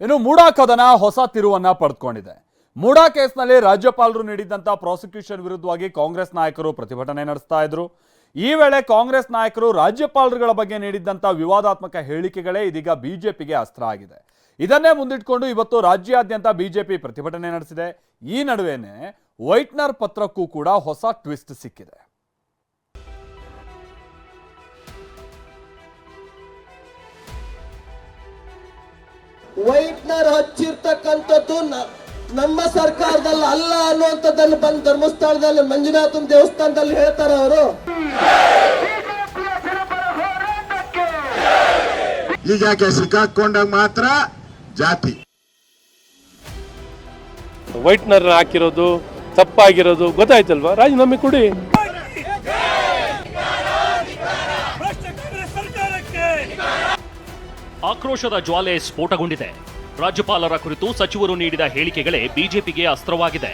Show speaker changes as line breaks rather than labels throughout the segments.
ಇನ್ನು ಮೂಡಾ ಕದನ ಹೊಸ ತಿರುವನ್ನ ಪಡೆದುಕೊಂಡಿದೆ. ಮೂಡಾ ಕೇಸ್ನಲ್ಲಿ ರಾಜ್ಯಪಾಲರು ನೀಡಿದ್ದಂಥ ಪ್ರಾಸಿಕ್ಯೂಷನ್ ವಿರುದ್ಧವಾಗಿ ಕಾಂಗ್ರೆಸ್ ನಾಯಕರು ಪ್ರತಿಭಟನೆ ನಡೆಸ್ತಾ ಇದ್ರು. ಈ ವೇಳೆ ಕಾಂಗ್ರೆಸ್ ನಾಯಕರು ರಾಜ್ಯಪಾಲರುಗಳ ಬಗ್ಗೆ ನೀಡಿದ್ದಂಥ ವಿವಾದಾತ್ಮಕ ಹೇಳಿಕೆಗಳೇ ಇದೀಗ ಬಿಜೆಪಿಗೆ ಅಸ್ತ್ರ ಆಗಿದೆ. ಇದನ್ನೇ ಮುಂದಿಟ್ಕೊಂಡು ಇವತ್ತು ರಾಜ್ಯಾದ್ಯಂತ ಬಿಜೆಪಿ ಪ್ರತಿಭಟನೆ ನಡೆಸಿದೆ. ಈ ನಡುವೆ ವೈಟ್ನರ್ ಪತ್ರಕ್ಕೂ ಕೂಡ ಹೊಸ ಟ್ವಿಸ್ಟ್ ಸಿಕ್ಕಿದೆ.
ವೈಟ್ನರ್ ಹಚ್ಚಿರ್ತಕ್ಕಂಥದ್ದು ನಮ್ಮ ಸರ್ಕಾರದಲ್ಲಿ ಅಲ್ಲ ಅನ್ನುವಂಥದ್ದನ್ನು ಬಂದು ಧರ್ಮಸ್ಥಳದಲ್ಲಿ ಮಂಜುನಾಥನ ದೇವಸ್ಥಾನದಲ್ಲಿ ಹೇಳ್ತಾರ ಅವರು.
ಹೀಗಾಗಿ ಸಿಕ್ಕಾಕೊಂಡಾಗ ಮಾತ್ರ ಜಾತಿ.
ವೈಟ್ನರ್ ಹಾಕಿರೋದು ತಪ್ಪಾಗಿರೋದು ಗೊತ್ತಾಯ್ತಲ್ವಾ? ರಾಜೀನಾಮೆ ಕೊಡಿ.
ಆಕ್ರೋಶದ ಜ್ವಾಲೆ ಸ್ಫೋಟಗೊಂಡಿದೆ. ರಾಜ್ಯಪಾಲರ ಕುರಿತು ಸಚಿವರು ನೀಡಿದ ಹೇಳಿಕೆಗಳೇ ಬಿಜೆಪಿಗೆ ಅಸ್ತ್ರವಾಗಿದೆ.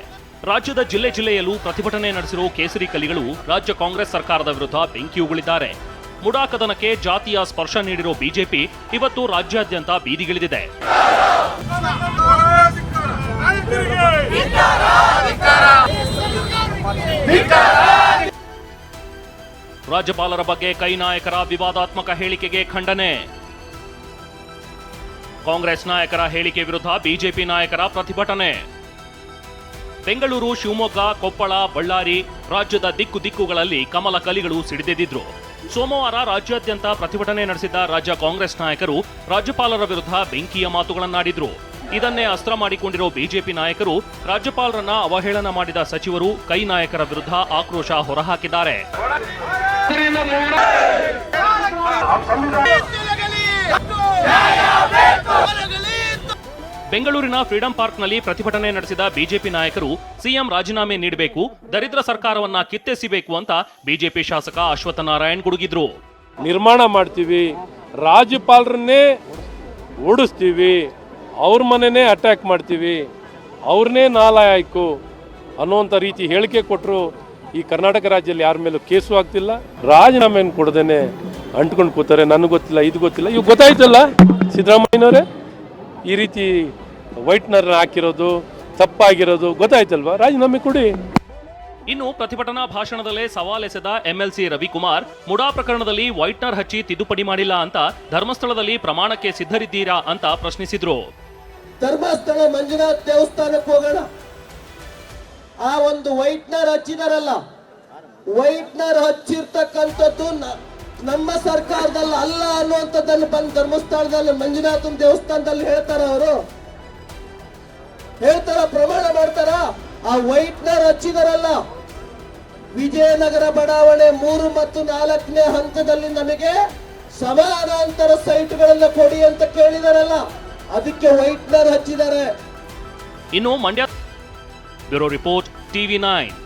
ರಾಜ್ಯದ ಜಿಲ್ಲೆ ಜಿಲ್ಲೆಯಲ್ಲೂ ಪ್ರತಿಭಟನೆ ನಡೆಸಿರುವ ಕೇಸರಿ ಕಲಿಗಳು ರಾಜ್ಯ ಕಾಂಗ್ರೆಸ್ ಸರ್ಕಾರದ ವಿರುದ್ಧ ಬೆಂಕಿ ಉಗುಳಿದ್ದಾರೆ. ಮುಡಾ ಕದನಕ್ಕೆ ಜಾತಿಯ ಸ್ಪರ್ಶ ನೀಡಿರೋ ಬಿಜೆಪಿ ಇವತ್ತು ರಾಜ್ಯಾದ್ಯಂತ ಬೀದಿಗಿಳಿದಿದೆ. ರಾಜ್ಯಪಾಲರ ಬಗ್ಗೆ ಕೈ ನಾಯಕರ ವಿವಾದಾತ್ಮಕ ಹೇಳಿಕೆಗೆ ಖಂಡನೆ. ಕಾಂಗ್ರೆಸ್ ನಾಯಕರ ಹೇಳಿಕೆ ವಿರುದ್ಧ ಬಿಜೆಪಿ ನಾಯಕರ ಪ್ರತಿಭಟನೆ. ಬೆಂಗಳೂರು ಶಿವಮೊಗ್ಗ ಕೊಪ್ಪಳ ಬಳ್ಳಾರಿ ರಾಜ್ಯದ ದಿಕ್ಕು ದಿಕ್ಕುಗಳಲ್ಲಿ ಕಮಲ ಕಲಿಗಳು ಸಿಡಿದೆದ್ದಿದ್ರು. ಸೋಮವಾರ ರಾಜ್ಯಾದ್ಯಂತ ಪ್ರತಿಭಟನೆ ನಡೆಸಿದ್ದ ರಾಜ್ಯ ಕಾಂಗ್ರೆಸ್ ನಾಯಕರು ರಾಜ್ಯಪಾಲರ ವಿರುದ್ಧ ಬೆಂಕಿಯ ಮಾತುಗಳನ್ನಾಡಿದ್ರು. ಇದನ್ನೇ ಅಸ್ತ್ರ ಮಾಡಿಕೊಂಡಿರೋ ಬಿಜೆಪಿ ನಾಯಕರು ರಾಜ್ಯಪಾಲರನ್ನ ಅವಹೇಳನ ಮಾಡಿದ ಸಚಿವರು ಕೈ ನಾಯಕರ ವಿರುದ್ಧ ಆಕ್ರೋಶ ಹೊರಹಾಕಿದ್ದಾರೆ. ಬೆಂಗಳೂರಿನ ಫ್ರೀಡಂ ಪಾರ್ಕ್ನಲ್ಲಿ ಪ್ರತಿಭಟನೆ ನಡೆಸಿದ ಬಿಜೆಪಿ ನಾಯಕರು ಸಿಎಂ ರಾಜೀನಾಮೆ ನೀಡಬೇಕು, ದರಿದ್ರ ಸರ್ಕಾರವನ್ನ ಕಿತ್ತೆಸಿಬೇಕು ಅಂತ ಬಿಜೆಪಿ ಶಾಸಕ ಅಶ್ವತ್ಥ ನಾರಾಯಣ್ ಗುಡುಗಿದ್ರು.
ನಿರ್ಮಾಣ ಮಾಡ್ತೀವಿ, ರಾಜ್ಯಪಾಲರನ್ನೇ ಓಡಿಸ್ತೀವಿ, ಅವ್ರ ಮನೆನೇ ಅಟ್ಯಾಕ್ ಮಾಡ್ತೀವಿ, ಅವ್ರನ್ನೇ ನಾಲಾಯಕು ಅನ್ನುವಂಥ ರೀತಿ ಹೇಳಿಕೆ ಕೊಟ್ಟರು ಈ ಕರ್ನಾಟಕ ರಾಜ್ಯದಲ್ಲಿ ಯಾರ ಮೇಲೂ ಕೇಸು ಆಗ್ತಿಲ್ಲ. ರಾಜೀನಾಮೆಯನ್ನು ಕೊಡದೇನೆ ಅಂಟ್ಕೊಂಡು ಕೂತಾರೆ, ನನಗೆ ಗೊತ್ತಿಲ್ಲ, ಇದು ಗೊತ್ತಿಲ್ಲ ಇವು ಗೊತ್ತಾಯ್ತಲ್ಲ ಸಿದ್ದರಾಮಯ್ಯನವರೇ? ಈ ರೀತಿ ವೈಟ್ನರ್ ಹಾಕಿರೋದು ತಪ್ಪಾಗಿರೋದು ಗೊತ್ತಾಯ್ತಲ್ವಾ? ರಾಜೀನಾಮೆ ಕೊಡಿ.
ಇನ್ನು ಪ್ರತಿಭಟನಾ ಭಾಷಣದಲ್ಲೇ ಸವಾಲೆಸೆದ ಎಂಎಲ್ಸಿ ರವಿಕುಮಾರ್ ಮುಡಾ ಪ್ರಕರಣದಲ್ಲಿ ವೈಟ್ನರ್ ಹಚ್ಚಿ ತಿದ್ದುಪಡಿ ಮಾಡಿಲ್ಲ ಅಂತ ಧರ್ಮಸ್ಥಳದಲ್ಲಿ ಪ್ರಮಾಣಕ್ಕೆ ಸಿದ್ಧರಿದ್ದೀರಾ ಅಂತ ಪ್ರಶ್ನಿಸಿದ್ರು.
ಧರ್ಮಸ್ಥಳ ಮಂಜುನಾಥ್ ದೇವಸ್ಥಾನಕ್ಕೆ ಹೋಗೋಣ. ಆ ಒಂದು ವೈಟ್ನರ್ ಹಚ್ಚಿದಾರಲ್ಲ ವೈಟ್ನರ್ ಹಚ್ಚಿರ್ತಕ್ಕಂಥದ್ದು ನ- ನಮ್ಮ ಸರ್ಕಾರದಲ್ಲಿ ಅಲ್ಲ ಅನ್ನುವಂಥದ್ದನ್ನು ಬಂದು ಧರ್ಮಸ್ಥಳದಲ್ಲಿ ಮಂಜುನಾಥನ ದೇವಸ್ಥಾನದಲ್ಲಿ ಹೇಳ್ತಾರ ಅವರು. ಹೇಳ್ತಾರ, ಪ್ರಮಾಣ ಮಾಡ್ತಾರ? ಆ ವೈಟ್ನರ್ ಹಚ್ಚಿದಾರಲ್ಲ ವಿಜಯನಗರ ಬಡಾವಣೆ ಮೂರು ಮತ್ತು ನಾಲ್ಕನೇ ಹಂತದಲ್ಲಿ ನಮಗೆ ಸಮಾನಾಂತರ ಸೈಟ್ಗಳನ್ನ ಕೊಡಿ ಅಂತ ಕೇಳಿದಾರಲ್ಲ. ಅದಕ್ಕೆ ವೈಟ್ನರ್ ಹಚ್ಚಿದ್ದಾರೆ
ಇನ್ನು Mandya bureau report TV nine.